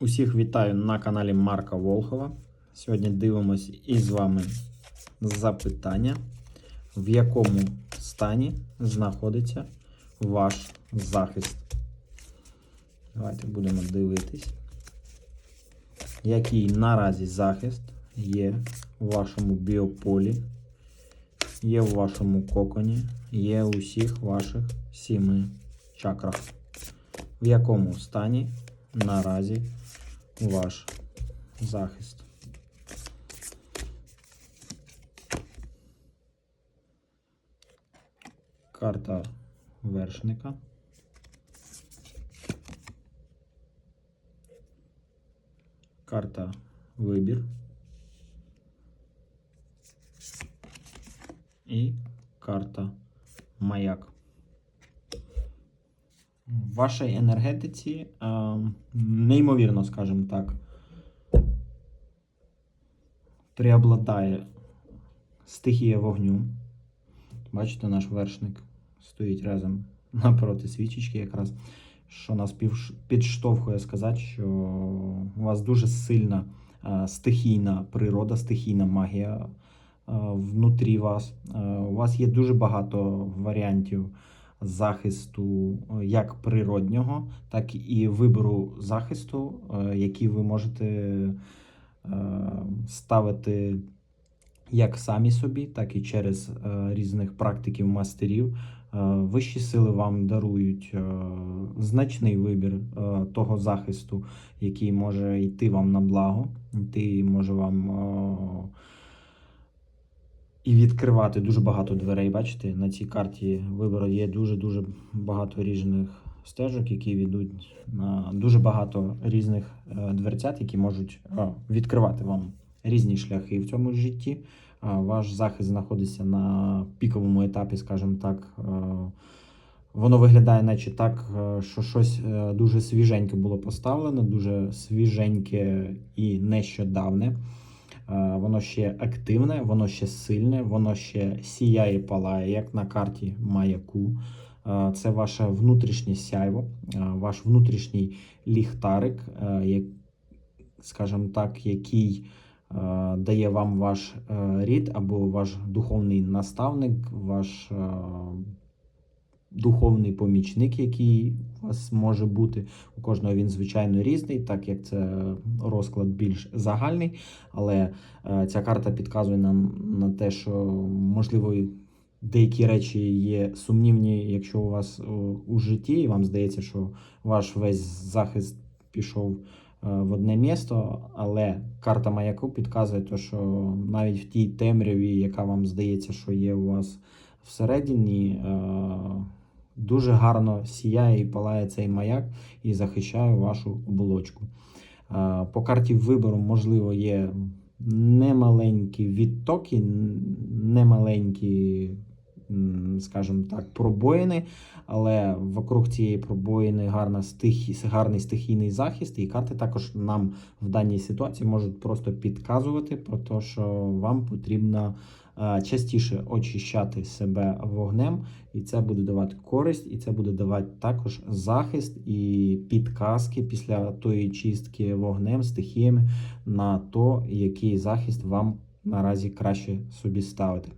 Усіх вітаю на каналі Марка Волхова. Сьогодні дивимось із вами запитання, в якому стані знаходиться ваш захист. Давайте будемо дивитись, який наразі захист є у вашому біополі, є у вашому коконі, є у всіх ваших сіми чакрах. В якому стані наразі ваш захист. Карта вершника. Карта вибір. І карта маяк. В вашій енергетиці е, неймовірно, скажімо так, преобладає стихія вогню. Бачите, наш вершник стоїть разом напроти свічечки, якраз, що нас підштовхує сказати, що у вас дуже сильна е, стихійна природа, стихійна магія е, внутрі вас. У вас є дуже багато варіантів захисту е, як природнього, так і вибору захисту, е, який ви можете е, ставити як самі собі, так і через різних практиків мастерів. Вищі сили вам дарують значний вибір того захисту, який може йти вам на благо, йти може вам і відкривати дуже багато дверей. Бачите, на цій карті вибору є дуже-дуже багато різних стежок, які ведуть на дуже багато різних е, дверцят, які можуть відкривати вам різні шляхи в цьому житті. Ваш захист знаходиться на піковому етапі, скажімо так. е, Воно виглядає, наче так, е, що щось дуже свіженьке було поставлено, дуже свіженьке і нещодавне. Воно ще активне, воно ще сильне, воно ще сіяє, палає, як на карті маяку. Це ваше внутрішнє сяйво, ваш внутрішній ліхтарик, скажімо так, який дає вам ваш е, рід або ваш духовний наставник, ваш духовний помічник, який у вас може бути. У кожного він, звичайно, різний, так як це розклад більш загальний. Але е, ця карта підказує нам на те, що можливо. Деякі речі є сумнівні, якщо у вас у житті, і вам здається, що ваш весь захист пішов е, в одне місто, але карта маяку підказує, те, що навіть в тій темряві, яка вам здається, що є у вас всередині, е, дуже гарно сіяє і палає цей маяк і захищає вашу оболочку. Е, По карті вибору, можливо, є немаленькі відтоки, немаленькі, скажімо так, пробоїни, але вокруг цієї пробоїни гарна стихі, гарний стихійний захист, і карти також нам в даній ситуації можуть просто підказувати про те, що вам потрібно е, частіше очищати себе вогнем, і це буде давати користь, і це буде давати також захист і підказки після тої чистки вогнем, стихіями на то, який захист вам наразі краще собі ставити.